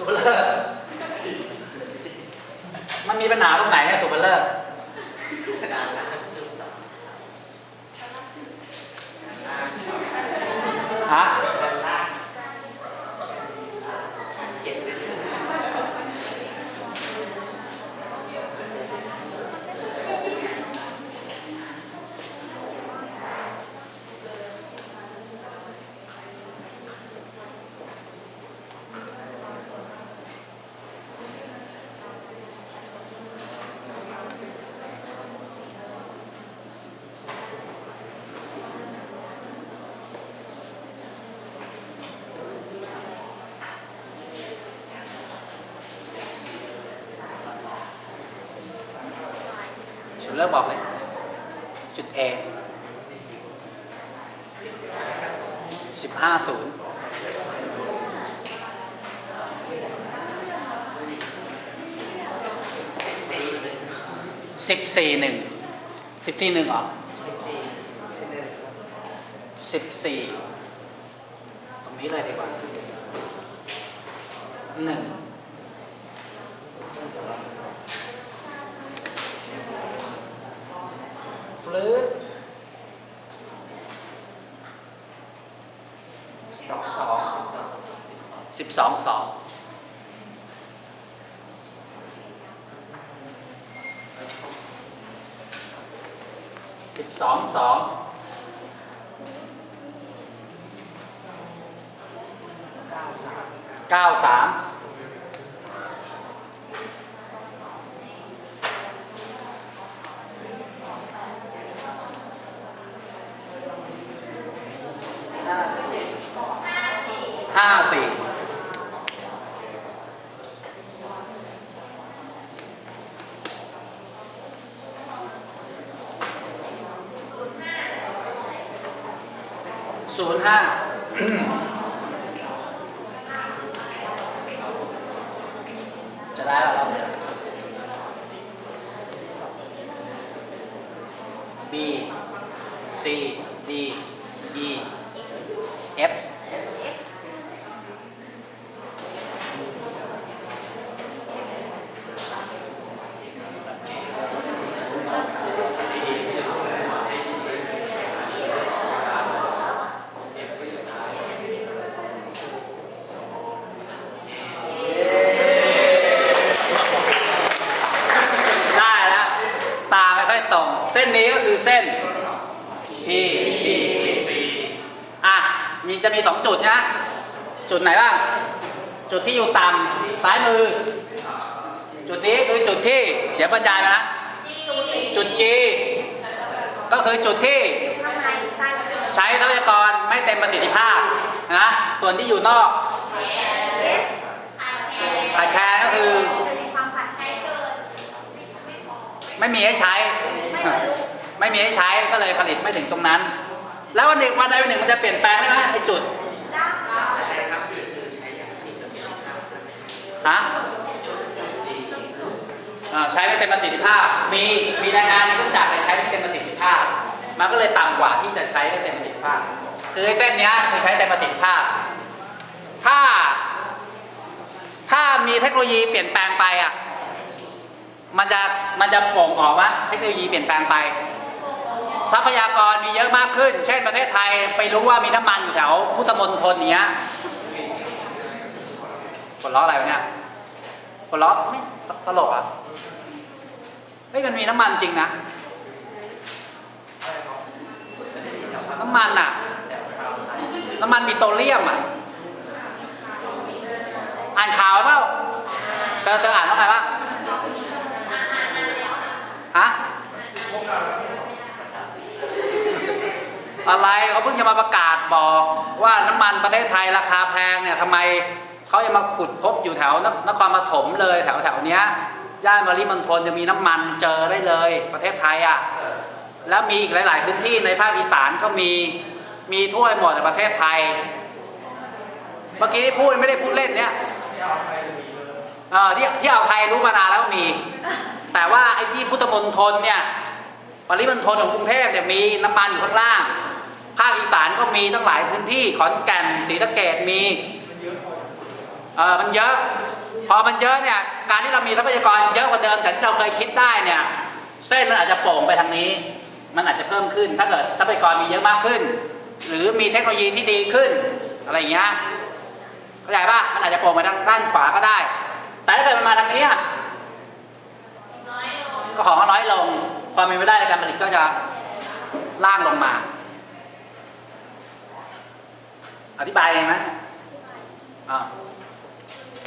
สุภเลิกมันมีปัญหาตรงไหนเนี่ยสุภเลิกฮะ สุภเลิกบอกเลย จุด A สิบห้าศูนย์สิบสี่หนึ่งสิบสี่หนึ่งเหรอสิบสี่ตรงนี้เลยดีกว่าหนึ่ง ลืดสองสองสิบสองสองสิบสองสองเก้าสาม เก้าสาม ห้าสิบ ห้าสี่ศูนย์ห้าจะได้แล้วเราเนี่ย B C D E F ได้แล้ว ตาไม่ค่อยตรง เส้นนี้ก็คือเส้น P P C อะ มีจะมีสองจุดนะ จุดไหนบ้าง จุดที่อยู่ต่ำซ้ายมือ จุดนี้คือจุดที่ เดี๋ยวบรรยายมานะ จุด G ก็คือจุดที่ใช้ทรัพยากรไม่เต็มประสิทธิภาพนะ ส่วนที่อยู่นอกขาดแคลนก็คือไม่มีให้ใช้ ไม่มีให้ใช้ก็เลยผลิตไม่ถึงตรงนั้น แล้ววันหนึ่งวันใดวันหนึ่งมันจะเปลี่ยนแปลงได้ไหมไอ้จุดฮะเอ่อใช้ไม่เต็มประสิทธิภาพ มีมีรายงานในเครื่องจักรเลยใช้ไม่เต็มประสิทธิภาพ มันก็เลยต่ำกว่าที่จะใช้ได้เต็มประสิทธิภาพ คือเส้นนี้คือใช้เต็มประสิทธิภาพ ถ้า ถ้ามีเทคโนโลยีเปลี่ยนแปลงไปอะ มันจะมันจะโป่งออกว่าเทคโนโลยีเปลี่ยนแปลงไป ทรัพยากรมีเยอะมากขึ้น เช่นประเทศไทยไปรู้ว่ามีน้ำมันอยู่แถวพุทธมณฑลเนี้ยคนล้ออะไรวะเนี่ยคนล้อไม่ตลกอะเฮ้ยมันมีน้ำมันจริงนะ น้ำมันอะ น้ำมันมีโตรเลียมอะ อ่านข่าวเปล่าเธอเธออ่านว่าไงบ้างฮะ อะไร เขาเพิ่งจะมาประกาศบอกว่าน้ำมันประเทศไทยราคาแพงเนี่ยทำไมเขาจะมาขุดพบอยู่แถวนนครปฐมเลยแถวแถวๆเนี้ยย่านมาริมณฑลจะมีน้ำมันเจอได้เลยประเทศไทยอะแล้วมีอีกหลาย ๆ พื้นที่ในภาคอีสานก็มีมีทั่วหมดในประเทศไทย เมื่อกี้ที่พูดไม่ได้พูดเล่นเนี่ยเออที่ที่เอาวไทยรู้มานานแล้วมี แต่ว่าไอ้ที่พุทธมณฑลเนี่ยปริมณฑลของกรุงเทพเนี่ยมีน้ำมันอยู่ข้างล่าง ภาคอีสานก็มีตั้งหลายพื้นที่ขอนแก่นศรีสะเกดมีเออมันเยอะ พอมันเยอะเนี่ย การที่เรามีทรัพยากรเยอะกว่าเดิมจากที่เราเคยคิดได้เนี่ย เส้นมันอาจจะโป่งไปทางนี้ มันอาจจะเพิ่มขึ้น ถ้าเกิดทรัพยากรมีเยอะมากขึ้น หรือมีเทคโนโลยีที่ดีขึ้น อะไรอย่างเงี้ยเข้าใจป่ะมันอาจจะโป่งไปทางด้านขวาก็ได้ แต่ถ้าเกิดมันมาทางนี้อะก็ของก็น้อยลง ความเป็นไปได้ในการผลิตก็จะล่างลงมา อธิบายเองไหมอ่า